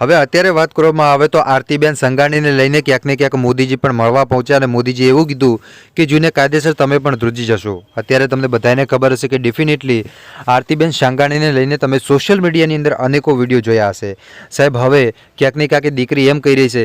હવે અત્યારે વાત કરવામાં આવે તો આરતીબેન સંઘાણીને લઈને ક્યાંક ને ક્યાંક મોદીજી પણ મળવા પહોંચ્યા અને મોદીજી એવું કીધું કે જૂને કાયદેસર તમે પણ ધ્રુજી જશો. અત્યારે તમને બધાને ખબર હશે કે ડેફિનેટલી આરતીબેન સંઘાણીને લઈને તમે સોશિયલ મીડિયાની અંદર અનેકો વીડિયો જોયા હશે. સાહેબ, હવે ક્યાંક ને ક્યાંક દીકરી એમ કહી રહી છે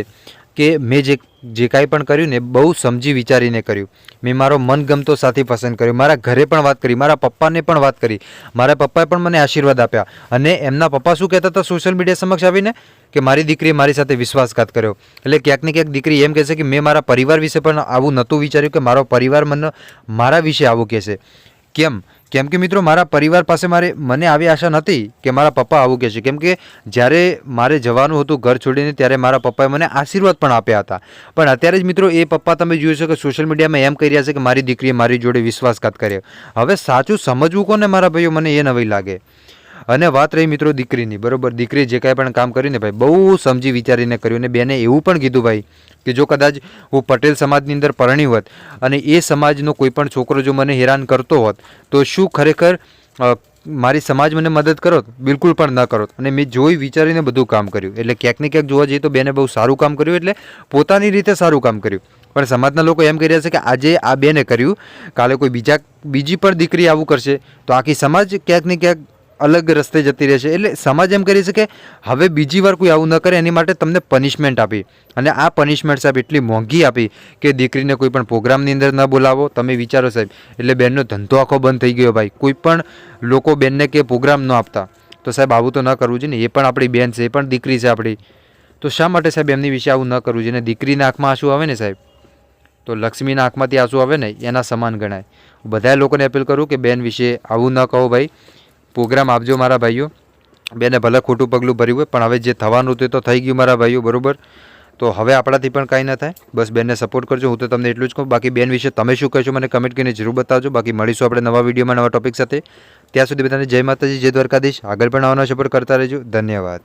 કે મેં જે જે કાંઈ પણ કર્યું ને બહુ સમજી વિચારીને કર્યું. મેં મારો મનગમતો સાથી પસંદ કર્યો. મારા ઘરે પણ વાત કરી, મારા પપ્પાને પણ વાત કરી. મારા પપ્પાએ પણ મને આશીર્વાદ આપ્યા. અને એમના પપ્પા શું કહેતા હતા સોશિયલ મીડિયા સમક્ષ આવીને? કે મારી દીકરીએ મારી સાથે વિશ્વાસઘાત કર્યો. એટલે ક્યાંક ને ક્યાંક દીકરી એમ કહેશે કે, મેં મારા પરિવાર વિશે પણ આવું નહોતું વિચાર્યું કે મારો પરિવાર મને મારા વિશે આવું કહેશે. કેમ? કેમ કે મિત્રો, મારા પરિવાર પાસે મારે, મને આવી આશા નથી કે મારા પપ્પા આવું કહેશે. કેમ કે જ્યારે મારે જવાનું હતું ઘર છોડીને, ત્યારે મારા પપ્પાએ મને આશીર્વાદ પણ આપ્યા હતા. પણ અત્યારે જ મિત્રો, એ પપ્પા તમે જોઈ શકો સોશિયલ મીડિયામાં એમ કહી રહ્યા છે કે મારી દીકરીએ મારી જોડે વિશ્વાસઘાત કર્યો. હવે સાચું સમજવું કોને મારા ભાઈઓ? મને એ નવી લાગે. અને વાત રહી મિત્રો દીકરીની, બરોબર? દીકરી જે કાંઈ પણ કામ કર્યું ને ભાઈ, બહુ સમજી વિચારીને કર્યું અને બેને એવું પણ કીધું ભાઈ કે જો કદાચ હું પટેલ સમાજની અંદર પરણી હોત અને એ સમાજનો કોઈ પણ છોકરો જો મને હેરાન કરતો હોત, તો શું ખરેખર મારી સમાજ મને મદદ કરો બિલકુલ પણ ન કરો અને મેં જોઈ વિચારીને બધું કામ કર્યું. એટલે ક્યાંક ને ક્યાંક જોવા જઈએ તો બેને બહુ સારું કામ કર્યું એટલે પોતાની રીતે સારું કામ કર્યું. પણ સમાજના લોકો એમ કહી રહ્યા છે કે આજે આ બેને કર્યું, કાલે કોઈ બીજા, બીજી પણ દીકરી આવું કરશે, તો આખી સમાજ ક્યાંક ને ક્યાંક અલગ રસ્તે જતી રહેશે. એટલે સમાજ એમ કરી શકે, હવે બીજી વાર કોઈ આવું ન કરે, એની માટે તમને પનિશમેન્ટ આપી. અને આ પનિશમેન્ટ સાહેબ એટલી મોંઘી આપી કે દીકરીને કોઈ પણ પ્રોગ્રામની અંદર ન બોલાવો. તમે વિચારો સાહેબ, એટલે બેનનો ધંધો આખો બંધ થઈ ગયો ભાઈ. કોઈ પણ લોકો બેનને કે પ્રોગ્રામ ન આપતા. તો સાહેબ આવું તો ન કરવું જોઈએ ને. એ પણ આપણી બેન છે, એ પણ દીકરી છે આપણી. તો શા માટે સાહેબ એમની વિશે આવું ન કરવું જોઈએ? ને દીકરીના આંખમાં આંસુ આવે ને સાહેબ? તો લક્ષ્મીના આંખમાંથી આંસુ આવે ને, એના સમાન ગણાય. બધા લોકોને અપીલ કરું કે બેન વિશે આવું ન કહો ભાઈ. પ્રોગ્રામ આપજો મારા ભાઈઓ. બેને ભલે ખોટું પગલું ભર્યું હોય, પણ હવે જે થવાનું હતું તો થઈ ગયું મારા ભાઈઓ, બરાબર? તો હવે આપણાથી પણ કાંઈ ન થાય. બસ બેનને સપોર્ટ કરજો, હું તો તમને એટલું જ કહું. બાકી બેન વિશે તમે શું કહેશો મને કમેન્ટ કરીને જરૂર બતાવજો. બાકી મળીશું આપણે નવા વિડીયોમાં નવા ટોપિક સાથે. ત્યાં સુધી બધાને જય માતાજી, જય દ્વારકાધીશ. આગળ પણ આવવાનો સપોર્ટ કરતા રહેજો. ધન્યવાદ.